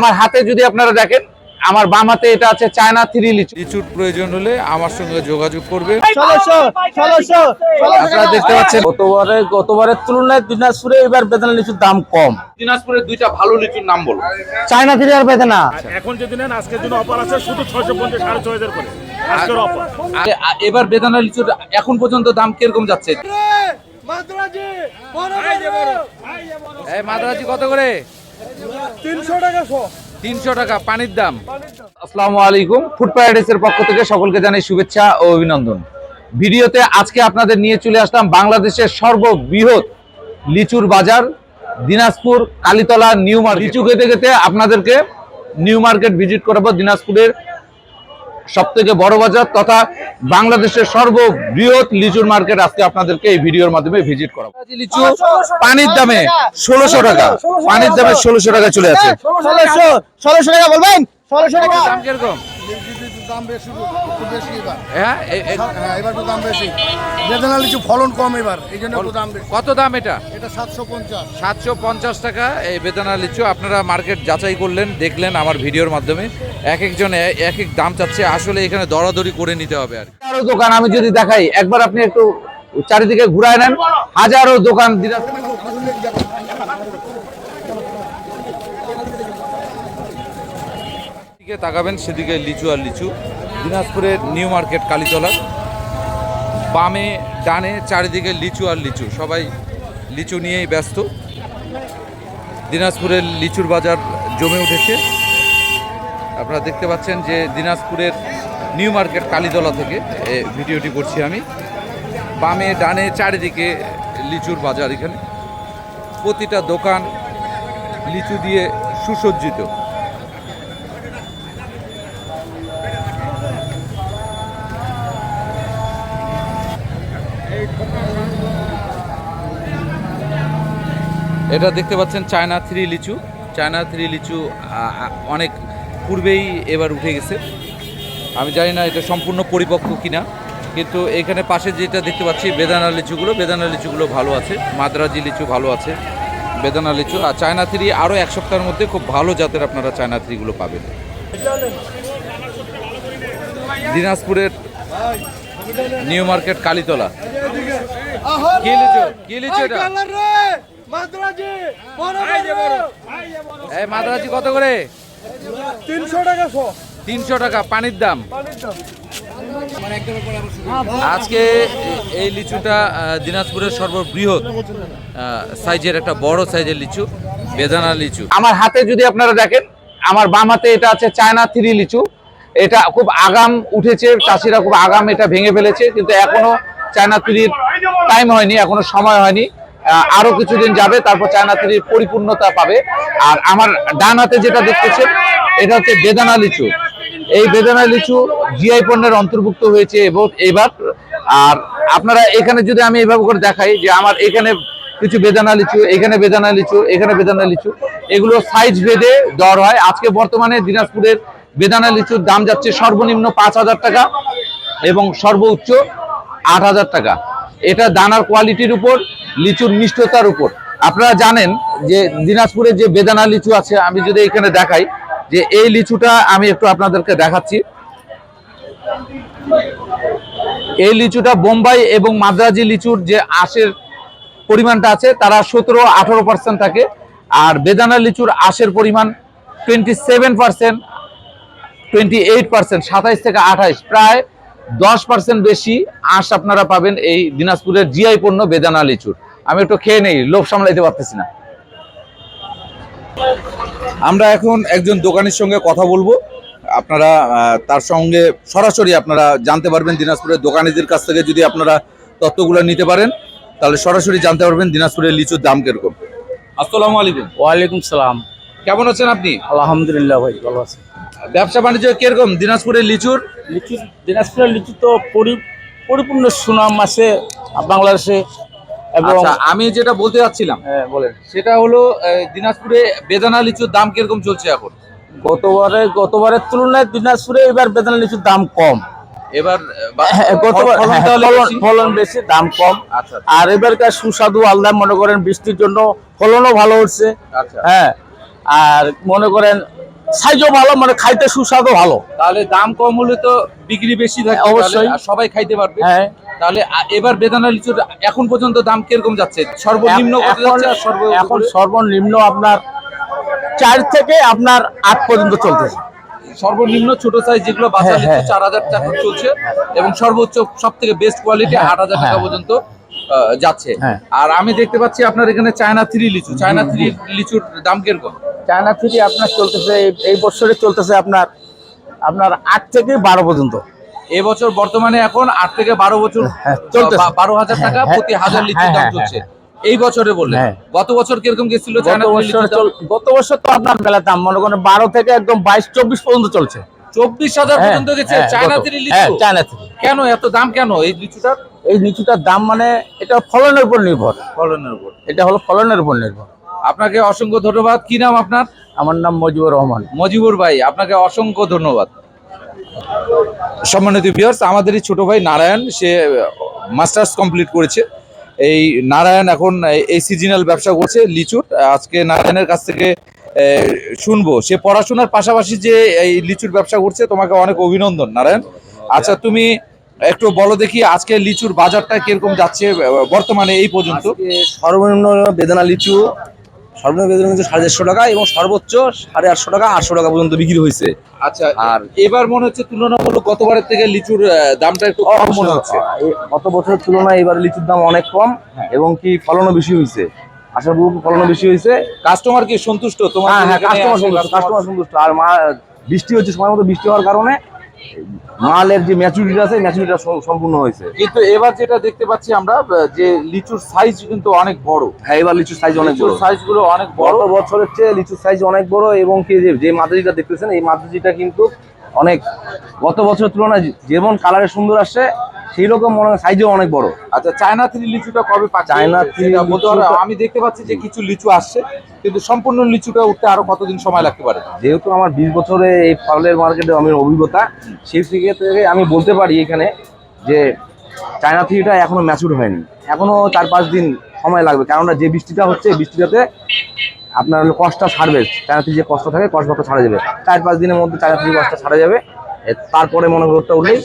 আমার হাতে যদি আপনারা দেখেন আমার বাম হাতে এটা আছে চায়না থ্রি লিচু লিচুর প্রয়োজন হলে আমার সঙ্গে যোগাযোগ করবে আপনারা দেখতে পাচ্ছেন গতবারে গতবারের তুলনায় দিনাজপুরে এবার বেতন লিচুর দাম কম দিনাজপুরের দুইটা ভালো লিচুর নাম বলো চায়না থেকে আর এখন যদি নেন আজকের জন্য অফার আছে শুধু ছয়শো পঞ্চাশ সাড়ে ছয় হাজার করে আজকের অফার এবার বেদানা লিচুর এখন পর্যন্ত দাম কীরকম যাচ্ছে মাদ্রাজি কত করে তিনশো টাকা শো। তিনশো টাকা পানির দাম। আসসালামু আলাইকুম ফুড প্যারাডাইসের পক্ষ থেকে সকলকে জানাই শুভেচ্ছা ও অভিনন্দন। ভিডিওতে আজকে আপনাদের নিয়ে চলে আসলাম বাংলাদেশের সর্ববৃহৎ লিচুর বাজার দিনাজপুর কালীতলা নিউ মার্কেট। লিচু খেতে খেতে আপনাদেরকে নিউ মার্কেট ভিজিট করাবো দিনাজপুরের সব থেকে বড় বাজার তথা বাংলাদেশের সর্ববৃহৎ লিচুর মার্কেট আজকে আপনাদেরকে এই ভিডিওর মাধ্যমে ভিজিট করাবো। লিচু পানির দামে ষোলোশো টাকা। পানির দামে ষোলোশো টাকা চলে আছে। ষোলোশো ষোলোশো টাকা বলবেন? ষোলোশো টাকা। দাম বেশি বেশি এবার। হ্যাঁ হ্যাঁ এবার তো দাম বেশি। বেদনা লিচু ফলন কম এবার এই জন্য দাম কত দাম এটা? এটা সাতশো পঞ্চাশ। সাতশো পঞ্চাশ টাকা এই বেদানা লিচু। আপনারা মার্কেট যাচাই করলেন দেখলেন আমার ভিডিওর মাধ্যমে। এক একজন এক এক দাম চাচ্ছে আসলে এখানে দরাদরি করে নিতে হবে আর। দোকান আমি যদি দেখাই একবার আপনি একটু চারিদিকে ঘুরায় নেন। হাজারো দোকান দিনাজপুর দিকে তাকাবেন, সেদিকে লিচু আর লিচু। দিনাজপুরের নিউ মার্কেট কালীতলা বামে, ডানে, চারিদিকে লিচু আর লিচু। সবাই লিচু নিয়েই ব্যস্ত। দিনাজপুরের লিচুর বাজার জমে উঠেছে। আপনারা দেখতে পাচ্ছেন যে দিনাজপুরের নিউ মার্কেট, কালীতলা থেকে ভিডিওটি করছি আমি। বামে, ডানে, চারিদিকে লিচুর বাজার এখানে। প্রতিটা দোকান লিচু দিয়ে সুসজ্জিত। এটা দেখতে পাচ্ছেন চায়না থ্রি লিচু। চায়না থ্রি লিচু অনেক পূর্বেই এবার উঠে গেছে। আমি জানি না এটা সম্পূর্ণ পরিপক্ক কিনা, কিন্তু এখানে পাশে যেটা দেখতে পাচ্ছি বেদানা লিচুগুলো বেদানা লিচুগুলো ভালো আছে, মাদ্রাজি লিচু ভালো আছে, বেদানা লিচু। আর চায়না থ্রি আরও এক সপ্তাহের মধ্যে খুব ভালো জাতের আপনারা চায়না থ্রিগুলো পাবেন। দিনাজপুরের নিউ মার্কেট কালীতলা। কি লিচু? কি লিচু এটা? এই মাদ্রাজি কত করে? তিনশো টাকা শো। তিনশো টাকা পানির দাম। আজকে এই লিচুটা দিনাজপুরের সর্ববৃহৎ সাইজের একটা বড় সাইজের লিচু বেদানা লিচু। আমার হাতে যদি আপনারা দেখেন আমার বাম হাতে এটা আছে চায়না থ্রি লিচু। এটা খুব আগাম উঠেছে চাষিরা খুব আগাম এটা ভেঙে ফেলেছে কিন্তু এখনও চায়না থ্রির টাইম হয়নি এখনও সময় হয়নি। আরও কিছুদিন যাবে, তারপর চায়না থ্রির পরিপূর্ণতা পাবে। আর আমার ডান হাতে যেটা দেখতেছেন, এটা হচ্ছে বেদানা লিচু। এই বেদানা লিচু জিআই পণ্যের অন্তর্ভুক্ত হয়েছে এবং এবার, আর আপনারা এখানে যদি আমি এইভাবে করে দেখাই যে আমার এখানে কিছু বেদানা লিচু, এখানে বেদানা লিচু, এখানে বেদানা লিচু, এগুলো সাইজ ভেদে দর হয়। আজকে বর্তমানে দিনাজপুরের বেদানা লিচুর দাম যাচ্ছে সর্বনিম্ন পাঁচ হাজার টাকা এবং সর্বোচ্চ আট হাজার টাকা। এটা দানার কোয়ালিটির উপর, লিচুর মিষ্টতার উপর। আপনারা জানেন যে দিনাজপুরে যে বেদানা লিচু আছে, আমি যদি এখানে দেখাই, যে এই লিচুটা আমি একটু আপনাদেরকে দেখাচ্ছি। এই লিচুটা বোম্বাই এবং মাদ্রাজি লিচুর যে আশের পরিমাণটা আছে, তারা সতেরো, আঠারো পার্সেন্ট থাকে। আর বেদানা লিচুর আশের পরিমাণ twenty seven percent twenty eight percent সাতাইশ থেকে আঠাইশ, প্রায় দশ পার্সেন্ট বেশি আঁশ আপনারা পাবেন এই দিনাজপুরের জিআই পণ্য বেদানা লিচুর। আমি একটু খেয়ে নেই লোভ সামলাইতে পারতেছি না। আমরা এখন একজন দোকানের সঙ্গে কথা বলব। আপনারা তার সঙ্গে সরাসরি আপনারা জানতে পারবেন দিনাজপুরের দোকানিদের কাছ থেকে যদি আপনারা তথ্যগুলো নিতে পারেন তাহলে সরাসরি জানতে পারবেন দিনাজপুরের লিচুর দাম কীরকম। আসসালামু আলাইকুম। ওয়ালাইকুম সালাম। কেমন আছেন আপনি? আলহামদুলিল্লাহ ভাই ভালো আছে। ব্যবসা বাণিজ্য কীরকম? দিনাজপুরের লিচুর লিচু দিনাজপুরের লিচু তো পরি পরিপূর্ণ সুনাম আছে বাংলাদেশে এবং আচ্ছা আমি যেটা বলতে যাচ্ছিলাম হ্যাঁ, বলেন। সেটা হলো দিনাজপুরে বেদানা লিচুর দাম কীরকম চলছে এখন? গতবারে গতবারের তুলনায় দিনাজপুরে এবার বেদানা লিচুর দাম কম। এবার বা- হ্যাঁ, গতবার ফলন হ্যাঁ, ফলন বেশি? দাম কম। আচ্ছা আর এবারকার সুস্বাদু আলাদা মনে করেন বৃষ্টির জন্য ফলনও ভালো হচ্ছে আচ্ছা। হ্যাঁ আর মনে করেন সাইজও ভালো মানে খাইতে সুস্বাদু ভালো তাহলে দাম কম হলে তো বিক্রি বেশি থাকে অবশ্যই। সবাই খাইতে পারবে হ্যাঁ তাহলে এবার বেদানা লিচুর এখন পর্যন্ত দাম কীরকম যাচ্ছে সর্বনিম্ন কত এখন যাচ্ছে এখন সর্বনিম্ন আপনার চার থেকে আপনার আট পর্যন্ত চলতেছে সর্বনিম্ন ছোট সাইজ যেগুলো বাজার হ্যাঁ, হ্যাঁ। চার হাজার টাকা চলছে এবং সর্বোচ্চ সব থেকে বেস্ট কোয়ালিটি আট হাজার টাকা হ্যাঁ। পর্যন্ত যাচ্ছে। হ্যাঁ। আর আমি দেখতে পাচ্ছি আপনার এখানে চায়না থ্রি লিচু। চায়না থ্রি লিচুর দাম কীরকম? চায়না থ্রি আপনার চলতেছে এই- বছরে চলতেছে আপনার আপনার আট থেকে বারো পর্যন্ত। এবছর বর্তমানে এখন আট থেকে বারো বছর হ্যাঁ। বারো হাজার টাকা হ্যাঁ, প্রতি হাজার লিচুর দাম চলছে। এই বছরে বললে। গত বছর কীরকম গেছিল গত চায়না বছর তো আপনার মেলা দাম মনে করেন বারো থেকে একদম বাইশ চব্বিশ পর্যন্ত চলছে। চব্বিশ হাজার পর্যন্ত গেছে চায়না থ্রি লিচু। China three. কেন? এত দাম কেন? এই লিচুটার? এই লিচুটার দাম মানে এটা ফলনের উপর নির্ভর। ফলনের উপর। এটা হলো ফলনের উপর নির্ভর। আপনাকে অসংখ্য ধন্যবাদ। কি নাম আপনার? আমার নাম মজিবুর রহমান। মজিবুর ভাই আপনাকে অসংখ্য ধন্যবাদ। সম্মানিত ভিউয়ার্স আমাদের এই ছোটো ভাই নারায়ণ সে মাস্টার্স কমপ্লিট করেছে। এই নারায়ণ এখন এই সিজনাল ব্যবসা করছে লিচুর। আজকে নারায়ণের কাছ থেকে শুনব। সে পড়াশোনার পাশাপাশি যে এই লিচুর ব্যবসা করছে তোমাকে অনেক অভিনন্দন নারায়ণ। আচ্ছা তুমি একটু বলো দেখি আজকে লিচুর বাজারটা কীরকম যাচ্ছে বর্তমানে এই পর্যন্ত? সর্বনিম্ন বেদানা লিচু সর্বনিম্ন বেদানা লিচু সাড়ে চারশো টাকা এবং সর্বোচ্চ সাড়ে আটশো টাকা আটশো টাকা পর্যন্ত বিক্রি হয়েছে। আচ্ছা আর এবার মনে হচ্ছে তুলনামূলক গতবারের থেকে লিচুর দামটা একটু কম মনে হচ্ছে। গত বছরের তুলনায় এবার লিচুর দাম অনেক কম এবং কি ফলনও বেশি হয়েছে। আশাপুর ফলনও বেশি হয়েছে। কাস্টমার কি সন্তুষ্ট? তোমার হ্যাঁ হ্যাঁ কাস্টমার সন্তুষ্ট কাস্টমার সন্তুষ্ট। আর মা বৃষ্টি হচ্ছে সময় মতো বৃষ্টি হওয়ার কারণে মালের যে ম্যাচুরিটি আছে ম্যাচুরিটা সম্পূর্ণ হয়েছে। কিন্তু এবার যেটা দেখতে পাচ্ছি আমরা যে লিচুর সাইজ কিন্তু অনেক বড়। হ্যাঁ এবার লিচুর সাইজ অনেক বড়। সাইজগুলো অনেক বড়। বছরের চেয়ে লিচুর সাইজ অনেক বড় এবং কি যে যে দেখতেছেন এই মাদুরিটা কিন্তু অনেক গত বছরের তুলনায় যেমন কালারে সুন্দর আসছে সেই রকম মনে সাইজও অনেক বড়। আচ্ছা চায়না থ্রি লিচুটা কবে চায়না থ্রি আমি দেখতে পাচ্ছি যে কিছু লিচু আসছে কিন্তু সম্পূর্ণ লিচুটা উঠতে আরও কতদিন সময় লাগতে পারে? যেহেতু আমার বিশ বছরে এই ফলের মার্কেটে আমি অভিজ্ঞতা সেই থেকে আমি বলতে পারি এখানে যে চায়না থ্রিটা এখনও ম্যাচুর হয়নি। এখনও চার পাঁচ দিন সময় লাগবে কেননা যে বৃষ্টিটা হচ্ছে বৃষ্টিটাতে আপনার কষ্টটা ছাড়বে। চায়না থ্রি যে কষ্ট থাকে কষ্টটা ছাড়া যাবে। চার পাঁচ দিনের মধ্যে চায়না থ্রি কষ্ট ছাড়া যাবে। তারপরে মনে রোদটা উঠলেই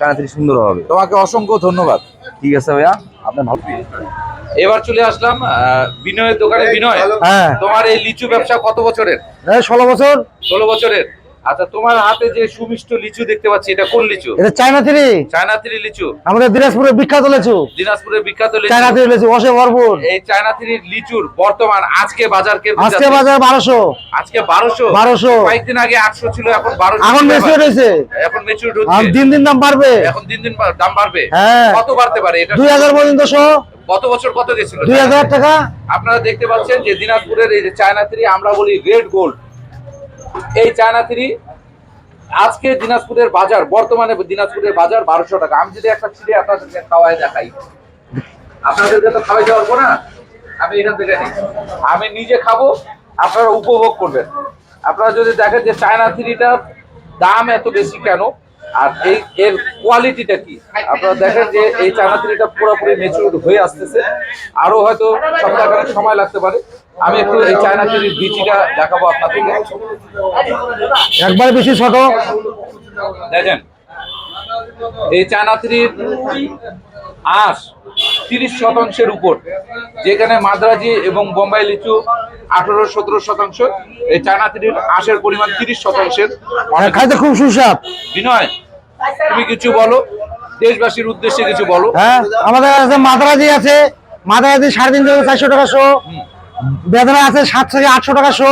থ্রি সুন্দর হবে। তোমাকে অসংখ্য ধন্যবাদ। ঠিক আছে ভাইয়া আপনার ভালো এবার চলে আসলাম আহ, বিনয়ের দোকানে। বিনয় হ্যাঁ। তোমার এই লিচু ব্যবসা কত বছরের? হ্যাঁ ষোলো বছর। ষোলো বছরের। আচ্ছা তোমার হাতে যে সুমিষ্ট লিচু দেখতে পাচ্ছি এটা কোন লিচু? এটা চায়না থ্রি। চায়না থ্রি লিচু। আমাদের দিনাজপুরের বিখ্যাত লেচু। দিনাজপুরের বিখ্যাত চায়না থ্রি লেচু অসে ভরপুর। এই চায়না থ্রি লিচুর বর্তমান আজকে বাজার কে আজকে বাজার বারোশো। আজকে বারোশো? 1200 কয়েকদিন আগে আটশো ছিল এখন বারোশো এখন বেশি হয়েছে। এখন মেচুর আর দিন দিন দাম বাড়বে। এখন দিন দিন দাম বাড়বে। হ্যাঁ। কত বাড়তে পারে? এটা দুই হাজার পর্যন্ত শো। গত বছর কত গেছিল? দুই হাজার টাকা। আপনারা দেখতে পাচ্ছেন যে দিনাজপুরের এই যে চায়না থ্রি আমরা বলি রেড গোল্ড। এই চায়না থ্রি, আজকে দিনাজপুরের বাজার, বর্তমানে দিনাজপুরের বাজার বারোশো টাকা। আমি যদি একটা ছিঁড়ে আপনাদেরকে খাওয়াই দেখাই। আপনাদেরকে তো খাওয়াই দেওয়ার না? আমি এখান থেকে আমি নিজে খাব, আপনারা উপভোগ করবেন। আপনারা যদি দেখেন যে চায়না থ্রিটার দাম এত বেশি কেন? আর এই এর কোয়ালিটিটা কি? আপনারা দেখেন যে এই চায়না থ্রিটা পুরোপুরি মেচুর হয়ে আসতেছে। আরও হয়তো সপ্তাহখানেক সময় লাগতে পারে। আমি একটু এই চায়না থ্রির বিচিটা দেখাবো আপনাদেরকে। একবার বেশি ছোট। দেখেন এই চায়না থ্রির আঁশ তিরিশ শতাংশের উপর যেখানে মাদ্রাজি এবং বোম্বাই লিচু আঠারো সতেরো শতাংশ এই চায়না থ্রির আঁশের পরিমাণ তিরিশ শতাংশের। হ্যাঁ, খাইতে খুব সুস্বাদ। বিনয় তুমি কিছু বলো দেশবাসীর উদ্দেশ্যে কিছু বলো। হ্যাঁ আমাদের কাছে মাদ্রাজি আছে মাদ্রাজি সাড়ে থেকে চারশো টাকা শো বেদনা আছে সাত থেকে আটশো টাকা শো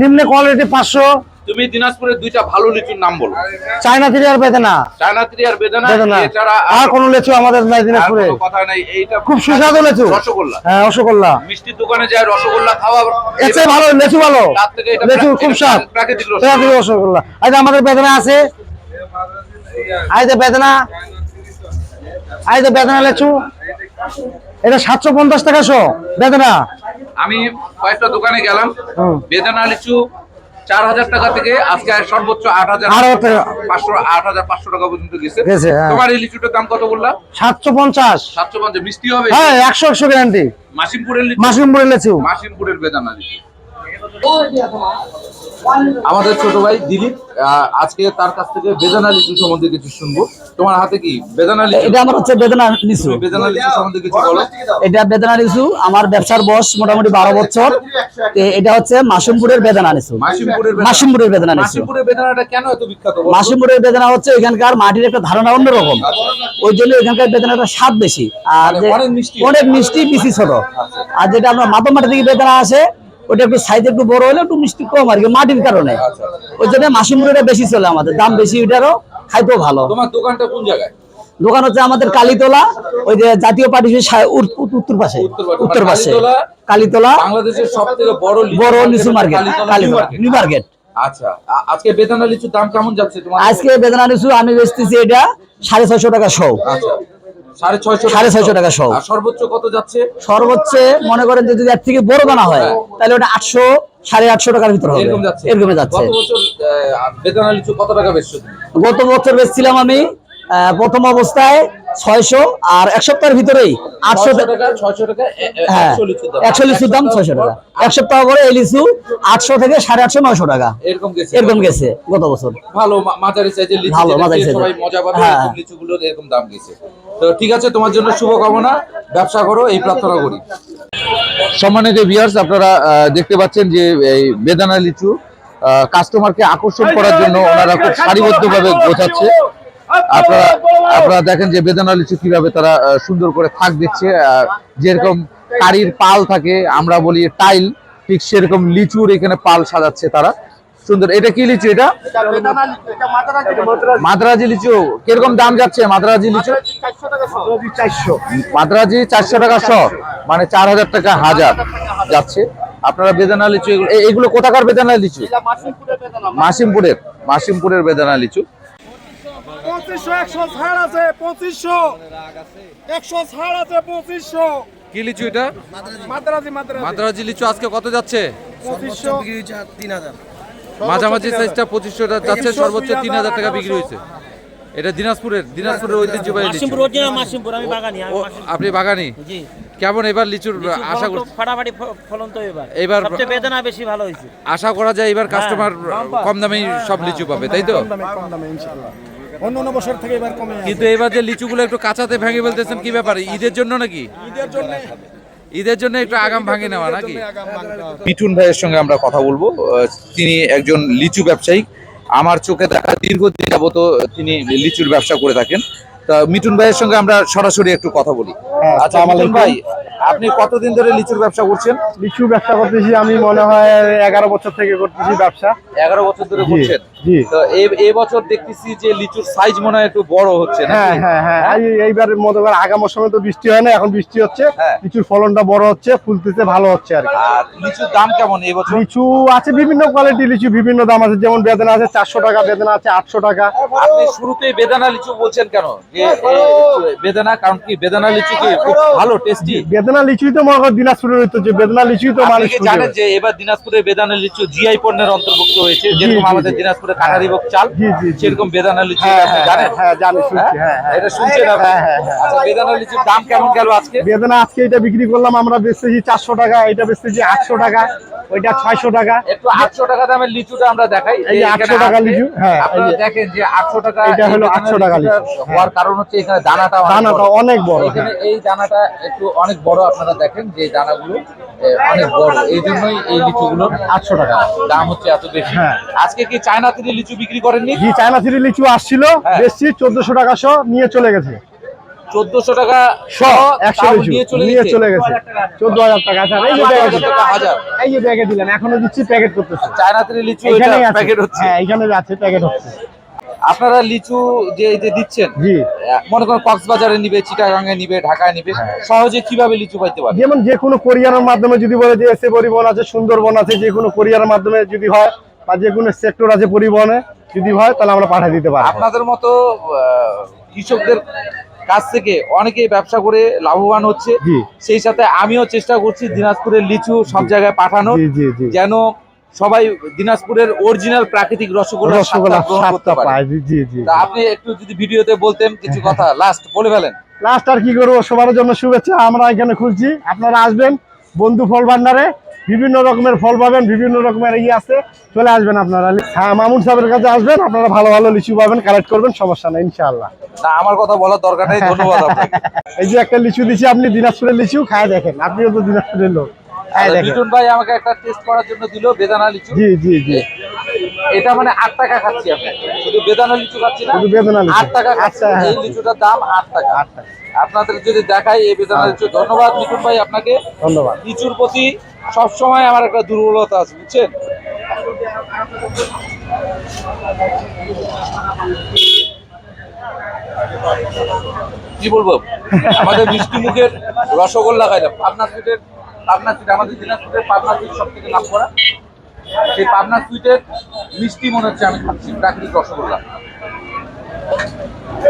নিম্ন কোয়ালিটি পাঁচশো। তুমি দিনাজপুরের দুইটা ভালো লিচুর নাম বলো। চায়না থ্রি আর বেদনা। চায়না থ্রি আর বেদানা এছাড়া আর কোনো লেচু আমাদের নাই দিনাজপুরে। কথা নাই এইটা খুব সুস্বাদু লেচু। রসগোল্লা। হ্যাঁ রসগোল্লা। মিষ্টির দোকানে যায় রসগোল্লা খাওয়া চেয়ে ভালো লেচু ভালো। লেচু খুব স্বাদ। প্রাকৃতিক রসগোল্লা। যে আমাদের বেদনা আছে। যে বেদনা। এই যে বেদনা লেচু এটা সাতশো পঞ্চাশ টাকা শো বেদনা আমি কয়েকটা দোকানে গেলাম। বেদানা লিচু চার হাজার টাকা থেকে আজকে সর্বোচ্চ আট হাজার পাঁচশো আট হাজার পাঁচশো টাকা পর্যন্ত গেছে। হ্যাঁ। তোমার এই লিচুটার দাম কত বললাম? সাতশো পঞ্চাশ। সাতশো পঞ্চাশ মিষ্টি হবে? হ্যাঁ একশো একশো গ্যারান্টি মাসিমপুরের লিচু? মাশরুম মাসিমপুরের বেদানা লিচু আমাদের ছোট ভাই দিলীপ আজকে তার কাছ থেকে বেদানা লিচু সম্বন্ধে কিছু শুনব। তোমার হাতে কি বেদানা লিচু? এটা আমার হচ্ছে বেদনা লিচু। বেদানা লিচু সম্বন্ধে কিছু বলো। এটা বেদনা লিচু আমার ব্যবসার বয়স মোটামুটি বারো বছর। তো এটা হচ্ছে মাসুমপুরের বেদনা লিচু। মাসিমপুরের। মাসুমপুরের বেদনা লিচু। মাসিমপুরের বেদানাটা কেন এত বিখ্যাত? মাসুমপুরের বেদনা হচ্ছে এখানকার মাটির একটা ধারণা অন্যরকম। ওই জন্য এখানকার বেদনাটা স্বাদ বেশি। আর মানে অনেক মিষ্টি। অনেক মিষ্টি বেশি ছোট। আর যেটা আমরা মাদম মাটি থেকে বেদনা আসে ওটা একটু সাইজ একটু বড় হলে একটু মিষ্টি কম আর কি মাটির কারণে। ওই জন্য মাসুমপুরের বেশি চলে আমাদের দাম বেশি ওইটারও খাইতেও ভালো। তোমার দোকানটা কোন জায়গায়? দোকান হচ্ছে আমাদের কালীতলা ওই যে জাতীয় পার্টি উত্তর পাশে উত্তর পাশে। কালীতলা বাংলাদেশের সব থেকে বড় বড় লিচু মার্কেট কালীতলা নিউ মার্কেট। আচ্ছা আজকে বেদানা লিচুর দাম কেমন যাচ্ছে তোমার? আজকে বেদনা লিচু আমি বেচতেছি এটা সাড়ে ছয়শো টাকা শো। আচ্ছা। সাড়ে ছয়শো টাকা সহ। সর্বোচ্চ কত যাচ্ছে? সর্বোচ্চ মনে করেন যে যদি এর থেকে বড় দানা হয় তাহলে ওটা আটশো সাড়ে আটশো টাকার ভিতরে হবে। এরকম যাচ্ছে। গত বছর বেচছিলাম আমি আহ, প্রথম অবস্থায় ছয়শো আর এক সপ্তাহের ভিতরেই আটশো 600 টাকা ছয়শো টাকা এ- এ- হ্যাঁ একশো লিচুর দাম ছয়শো টাকা। এক সপ্তাহ পরে এই লিচু আটশো থেকে সাড়ে আটশো নয়শো টাকা। এরকম গেছে। এরকম গেছে গত বছর। ভালো মাঝারি সাইজের লিচু ভালো, মাঝারি সবাই মজা পাবে হ্যাঁ। এরকম লিচুগুলোর এরকম দাম গেছে। তো ঠিক আছে তোমার জন্য শুভকামনা। ব্যবসা করো এই প্রার্থনা করি। সম্মানিত ভিউয়ার্স আপনারা দেখতে পাচ্ছেন যে এই বেদানা লিচু কাস্টমারকে আকর্ষণ করার জন্য ওনারা খুব সারিবদ্ধভাবে গোছাচ্ছে। আপনারা আপনারা দেখেন যে বেদানা লিচু কীভাবে তারা সুন্দর করে থাক দিচ্ছে যেরকম কারির পাল থাকে আমরা বলি টাইল ঠিক সেরকম লিচুর এখানে পাল সাজাচ্ছে তারা। সুন্দর এটা কি লিচু এটা? মাদ্রাজি লিচু। কীরকম দাম যাচ্ছে মাদ্রাজি লিচু? মাদ্রাজি চারশো টাকা শ। মানে চার হাজার টাকা হাজার যাচ্ছে। আপনারা বেদানা লিচু এগুলো কোথাকার বেদানা লিচু? মাসিমপুরের মাসিমপুরের বেদানা লিচু। পঁচিশশো একশো ছাড় আছে পঁচিশশো। একশো ছাড় আছে পঁচিশশো। কি লিচু এটা? মাদ্রাজি। মাদ্রাজি মাদ্রাজি। লিচু আজকে কত যাচ্ছে? পঁচিশশো। মাঝামাঝি সাইজটা পঁচিশশো যাচ্ছে সর্বোচ্চ তিন হাজার টাকা বিক্রি হয়েছে। এটা দিনাজপুরের দিনাজপুরের ঐতিহ্যবাহী লিচু। মাসিমপুর অরিজিনাল মাসিমপুর আমি বাগানি আমি ও, মাসিমপুর। আপনি বাগানি? কেমন এবার লিচুর লিচু আশা করছি ফাটাফাটি ফলন তো এবার। এবার- বেদনা বেশি ভালো হয়েছে। আশা করা যায় এবার কাস্টমার কম দামেই সব লিচু পাবে তাই তো? কম দামে অন্য অন্য বছর থেকে এবার কমে কিন্তু এবার যে লিচুগুলো একটু কাঁচাতে ভেঙে ফেলতেছেন কি ব্যাপার? ঈদের জন্য নাকি? ঈদের জন্য ঈদের জন্য একটু আগাম ভাঙে নেওয়া নাকি? মিঠুন ভাইয়ের সঙ্গে আমরা কথা বলব। আহ, তিনি একজন লিচু ব্যবসায়ী। আমার চোখে দেখা দীর্ঘদিন যাবত তিনি লিচুর ব্যবসা করে থাকেন। তা মিঠুন ভাইয়ের সঙ্গে আমরা সরাসরি একটু কথা বলি। আচ্ছা মিঠুন ভাই আপনি কতদিন ধরে লিচুর ব্যবসা করছেন? লিচু ব্যবসা করতেছি আমি মনে হয় এগারো বছর থেকে করতেছি ব্যবসা। এগারো বছর ধরে করছেন? তো বছর দেখতেছি যে লিচুর সাইজ মনে হয় একটু বড় হচ্ছে হ্যাঁ হ্যাঁ হ্যাঁ। এইবার মনে করেন আগামী সময় তো বৃষ্টি হয় না এখন বৃষ্টি হচ্ছে। হ্যাঁ। লিচুর ফলনটা বড় হচ্ছে ফুলতেছে ভালো হচ্ছে আর কি। আর লিচুর দাম কেমন এই বছর? লিচু আছে বিভিন্ন কোয়ালিটি লিচু বিভিন্ন দাম আছে। যেমন বেদনা আছে চারশো টাকা বেদনা আছে আটশো টাকা। আপনি শুরুতেই বেদানা লিচু বলছেন কেন? যে বেদানা কারণ কি? বেদানা লিচু কি? খুব ভালো। টেস্টি বেদনা লিচুই তো মনে করেন দিনাজপুরের ঐতিহ্য বেদনা লিচুই তো মানুষ জানেন যে এবার দিনাজপুরের বেদানা লিচু জিআই পণ্যের অন্তর্ভুক্ত হয়েছে? যেরকম আমাদের দিনাজপুরে কানারিভোগ চাল। সেরকম বেদানা লিচু হ্যাঁ আপনি হ্যাঁ জানেন? হ্যাঁ, হ্যাঁ জানি শুনছি হ্যাঁ? হ্যাঁ এটা শুনছেন আপনি? হ্যাঁ, হ্যাঁ, হ্যাঁ। আচ্ছা বেদানা লিচুর দাম কেমন গেল আজকে? বেদনা আজকে এটা বিক্রি করলাম আমরা বেচতেছি চারশো টাকা এটা বেচতেছি আটশো টাকা ওইটা ছয়শো টাকা। একটু আটশো টাকা দামের লিচুটা আমরা দেখাই। এই 800 টাকা লিচু, হ্যাঁ, আপনারা দেখেন যে আটশো টাকা এটা হলো বেদানা 800 টাকা লিচু, হওয়ার কারণ হচ্ছে এখানে দানাটা দানাটা অনেক বড়, এখানে। এই দানাটা একটু অনেক বড় আপনারা দেখেন যে দানাগুলো অনেক বড়। এই জন্যই এই লিচুগুলোর আটশো টাকা। দাম হচ্ছে এত বেশি। হ্যাঁ। আজকে কি চায়না থেকে লিচু বিক্রি করেননি? জি চায়না থ্রি লিচু আসছিল। হ্যাঁ। বেশি চোদ্দশো টাকা সহ নিয়ে চলে গেছে। চোদ্দশো টাকা সহ একশো তাও নিয়ে চলে গেছে। চোদ্দ হাজার টাকা আচ্ছা এই যে ব্যাগে দিলাম। এখনও দিচ্ছি প্যাকেট করতেছে। চায়না থেকে লিচু প্যাকেট হচ্ছে। হ্যাঁ এখানে আছে প্যাকেট হচ্ছে। আপনারা লিচু যে এই যে দিচ্ছেন মনে করেন কক্সবাজারে নিবে চিটাগাঙ্গে নিবে ঢাকায় নিবে হ্যাঁ। সহজে কীভাবে লিচু পাইতে পারে যেমন যে কোনো কোরিয়ারের মাধ্যমে যদি বলে যে এসে পরিবহন আছে সুন্দরবন আছে যে কোনো কোরিয়ারের মাধ্যমে যদি হয় বা যে কোনো সেক্টর আছে পরিবহনে যদি হয় তাহলে আমরা পাঠিয়ে দিতে পারি আপনাদের মতো কৃষকদের কাছ থেকে অনেকেই ব্যবসা করে লাভবান হচ্ছে। সেই সাথে আমিও চেষ্টা করছি দিনাজপুরের লিচু সব জায়গায় পাঠানো যেন সবাই দিনাজপুরের অরিজিনাল প্রাকৃতিক রসগোল্লা রসগোল্লা সাতটা পায় জি জি আপনি একটু যদি ভিডিওতে বলতেন কিছু কথা লাস্ট বলে ফেলেন। লাস্ট আর কি করব সবার জন্য শুভেচ্ছা আমরা এখানে খুঁজছি। আপনারা আসবেন বন্ধু ফল ভান্ডারে বিভিন্ন রকমের ফল পাবেন বিভিন্ন রকমের ইয়ে আছে চলে আসবেন আপনারা। হ্যাঁ মামুন সাহেবের কাছে আসবেন আপনারা ভালো ভালো লিচু পাবেন কালেক্ট করবেন সমস্যা নেই ইনশাআল্লাহ। না আমার কথা বলার দরকার নেই ধন্যবাদ আপনাকে। এই যে একটা লিচু দিছি আপনি দিনাজপুরের লিচু খায় দেখেন আপনিও তো দিনাজপুরের লোক। দেখেন। লিটন ভাই আমাকে একটা টেস্ট করার জন্য দিল বেদানা লিচু। জি জি জি। এটা মানে আট টাকা খাচ্ছি আমি শুধু বেদানা লিচু খাচ্ছি না শুধু বেদানা লিচু। আট টাকা খাচ্ছি। আচ্ছা, হ্যাঁ। এই লিচুটার দাম আট টাকা। আট টাকা। আপনাদের যদি দেখাই এই বেদানা লিচু ধন্যবাদ লিটন ভাই আপনাকে। ধন্যবাদ। লিচুর প্রতি সবসময় আমার একটা দুর্বলতা আছে বুঝছেন? কি বলব? আমাদের মিষ্টি মুখের রসগোল্লা খাইলাম। আপনার পাবনা সুইট আমাদের দিনাজপুরের পাবনা সুইট সব থেকে নাম করা। সেই পাবনা সুইটের মিষ্টি মনে হচ্ছে আমি খাচ্ছি প্রাকৃতিক রসগোল্লা।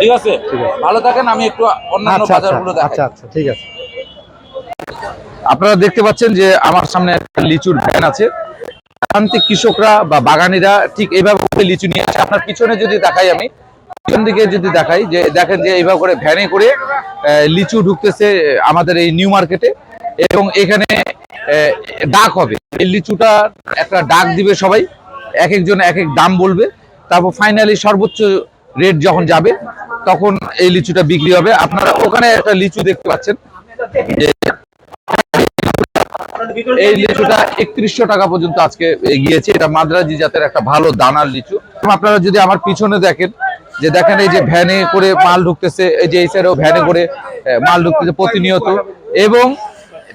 ঠিক আছে? ভালো থাকেন আমি একটু অন্যান্য আচ্ছা আচ্ছা বাজারগুলো আচ্ছা আচ্ছা ঠিক আছে। আপনারা দেখতে পাচ্ছেন যে আমার সামনে একটা লিচুর ভ্যান আছে। প্রান্তিক কৃষকরা বা বাগানিরা ঠিক এইভাবে লিচু নিয়ে আসে। আপনার পিছনে যদি দেখাই আমি পিছন দিকে যদি দেখাই যে দেখেন যে এইভাবে করে ভ্যানে করে লিচু ঢুকতেছে আমাদের এই নিউ মার্কেটে। এবং এখানে ডাক হবে। এই লিচুটা একটা ডাক দিবে সবাই। এক একজন এক এক দাম বলবে। তারপর ফাইনালি সর্বোচ্চ রেট যখন যাবে, তখন এই লিচুটা বিক্রি হবে। আপনারা ওখানে একটা লিচু দেখতে পাচ্ছেন। এই লিচুটা একত্রিশশো টাকা পর্যন্ত আজকে গিয়েছে এটা মাদ্রাজি জাতের একটা ভালো দানার লিচু। আপনারা যদি আমার পিছনে দেখেন, যে দেখেন এই যে ভ্যানে করে মাল ঢুকতেছে, এই যে এই সাইডেও ভ্যানে করে মাল ঢুকতেছে প্রতিনিয়ত। এবং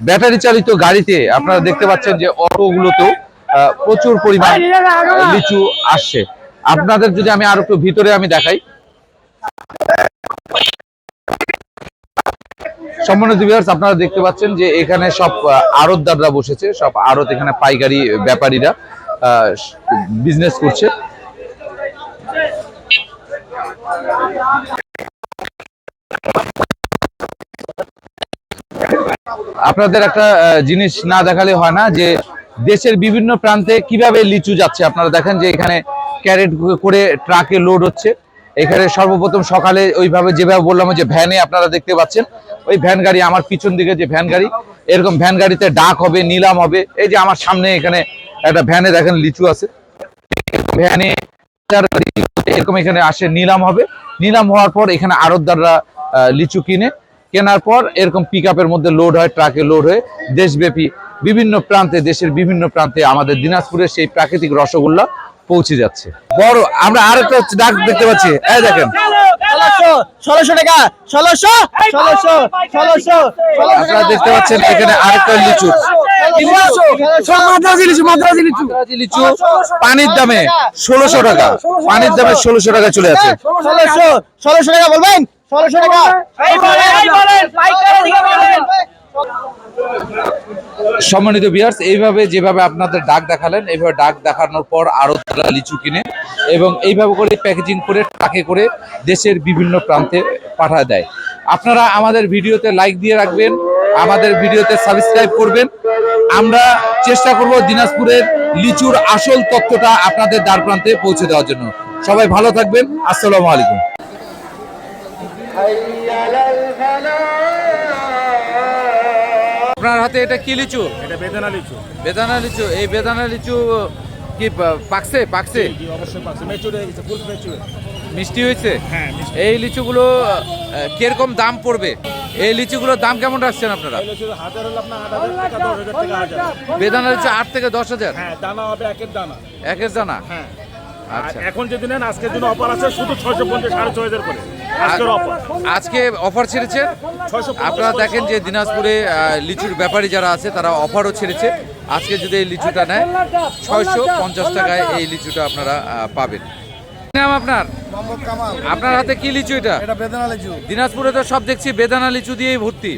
ব্যাটারি চালিত গাড়িতে আপনারা দেখতে পাচ্ছেন যে অটোগুলোতেও প্রচুর পরিমাণ লিচু আসছে। আপনাদের যদি আমি আর একটু ভিতরে আমি দেখাই। সম্মানিত ভিউয়ার্স আপনারা দেখতে পাচ্ছেন যে এখানে সব আড়তদাররা বসেছে সব আড়ত এখানে পাইকারি ব্যাপারীরা বিজনেস করছে। আপনাদের একটা জিনিস না দেখালে হয় না যে দেশের বিভিন্ন প্রান্তে কীভাবে লিচু যাচ্ছে। আপনারা দেখেন যে এখানে ক্যারেট করে ট্রাকে লোড হচ্ছে। এখানে সর্বপ্রথম সকালে ওইভাবে যেভাবে বললাম যে ভ্যানে আপনারা দেখতে পাচ্ছেন, ওই ভ্যান গাড়ি, আমার পিছন দিকে যে ভ্যান গাড়ি, এরকম ভ্যান গাড়িতে ডাক হবে, নিলাম হবে। এই যে আমার সামনে এখানে একটা ভ্যানে দেখেন লিচু আছে। ভ্যানে এরকম এখানে আসে, নিলাম হবে। নিলাম হওয়ার পর এখানে আড়তদাররা লিচু কিনে কেনার পর এরকম পিক মধ্যে লোড হয় ট্রাকে লোড হয়ে দেশব্যাপী বিভিন্ন প্রান্তে দেশের বিভিন্ন প্রান্তে আমাদের দিনাজপুরের সেই প্রাকৃতিক রসগোল্লা পৌঁছে যাচ্ছে। বড় আমরা আরেকটা ডাক দেখতে পাচ্ছি। এই দেখেন। আপনারা দেখতে পাচ্ছেন এখানে আরেকটা লিচু। মাদ্রাজি লিচু মাদ্রাজি লিচু। লিচু। পানির দামে ষোলোশো টাকা। পানির দামে ষোলোশো টাকা চলে আছে ষোলোশো ষোলোশো টাকা বলবেন? ষোলোশো টাকা সম্মানিত বিয়ার্স এইভাবে যেভাবে আপনাদের ডাক দেখালেন এইভাবে ডাক দেখানোর পর আরও তারা লিচু কিনে এবং এইভাবে করে প্যাকেজিং করে ট্রাকে করে দেশের বিভিন্ন প্রান্তে পাঠায় দেয়। আপনারা আমাদের ভিডিওতে লাইক দিয়ে রাখবেন আমাদের ভিডিওতে সাবস্ক্রাইব করবেন। আমরা চেষ্টা করব দিনাজপুরের লিচুর আসল তথ্যটা আপনাদের দ্বার প্রান্তে পৌঁছে দেওয়ার জন্য। সবাই ভালো থাকবেন আসসালামু আলাইকুম। আপনার হাতে এটা কি লিচু? এটা বেদানা লিচু। বেদানা লিচু এই বেদানা লিচু কি পাকছে? পাকছে? অবশ্যই পাচ্ছে মেচুর হয়ে গেছে ফুল মেচুর। মিষ্টি হয়েছে? হ্যাঁ এই লিচুগুলো কীরকম দাম পড়বে? এই লিচুগুলোর দাম কেমন রাখছেন আপনারা? বেদানা লিচু আট থেকে দশ হাজার? হ্যাঁ দানা হবে একের দানা। একের দানা? হ্যাঁ। আচ্ছা। এখন যদি নেন আজকের জন্য অফার আছে শুধু ছয়শো পঞ্চাশ সাড়ে ছয় হাজার করে। আজকে অফার ছেড়েছে। আপনারা দেখেন যে দিনাজপুরে লিচুর ব্যাপারী যারা আছে তারা অফারও ছেড়েছে। আজকে যদি এই লিচুটা নেয় ছয়শো পঞ্চাশ টাকায় এই লিচুটা আপনারা পাবেন। নাম আপনার? আপনার হাতে কি লিচু এটা? দিনাজপুরে তো সব দেখছি বেদানা লিচু দিয়েই ভর্তি।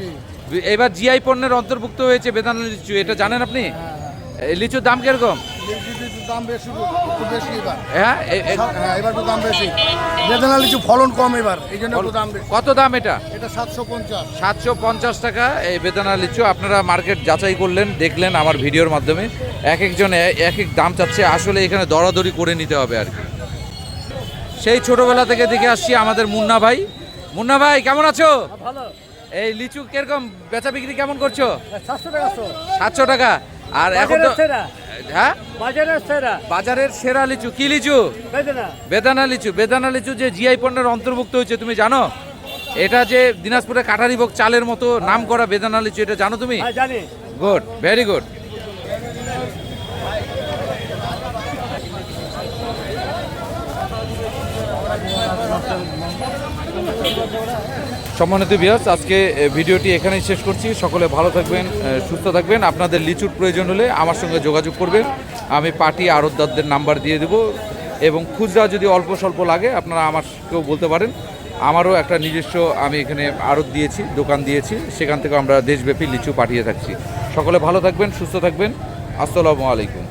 এবার জিআই পণ্যের অন্তর্ভুক্ত হয়েছে বেদানা লিচু এটা জানেন আপনি? এই লিচুর দাম কীরকম? দাম বেশি বেশি এবার। হ্যাঁ হ্যাঁ এবার দাম বেশি। বেদনা লিচু ফলন কম এবার এই জন্য দাম বেশি। কত দাম এটা? এটা সাতশো পঞ্চাশ। সাতশো পঞ্চাশ টাকা এই বেদানা লিচু। আপনারা মার্কেট যাচাই করলেন দেখলেন আমার ভিডিওর মাধ্যমে। এক একজন এক এক দাম চাচ্ছে আসলে এখানে দরাদরি করে নিতে হবে আর কি। সেই ছোটবেলা থেকে দেখে আসছি আমাদের মুন্না ভাই। মুন্না ভাই কেমন আছো? এই লিচু কীরকম বেচা বিক্রি কেমন করছ? টাকা সাতশো টাকা। আর এখন তো হ্যাঁ? বাজারের সেরা। বাজারের সেরা লিচু। কি লিচু? বেদনা। বেদানা লিচু। বেদানা লিচু যে জিআই পণ্যের অন্তর্ভুক্ত হয়েছে তুমি জানো? এটা যে দিনাজপুরে কাঠারিভোগ চালের মতো নাম করা বেদানা লিচু এটা জানো তুমি? হ্যাঁ জানি। গুড ভেরি গুড সম্মানিত বিয়াস আজকে ভিডিওটি এখানেই শেষ করছি। সকলে ভালো থাকবেন সুস্থ থাকবেন। আপনাদের লিচুর প্রয়োজন হলে আমার সঙ্গে যোগাযোগ করবেন। আমি পার্টি আড়তদারদের নাম্বার দিয়ে দেব। এবং খুচরা যদি অল্প স্বল্প লাগে, আপনারা আমাকেও বলতে পারেন। আমারও একটা নিজস্ব, আমি এখানে আড়ত দিয়েছি, দোকান দিয়েছি। সেখান থেকে আমরা দেশব্যাপী লিচু পাঠিয়ে থাকছি। সকলে ভালো থাকবেন, সুস্থ থাকবেন। আসসালামু আলাইকুম।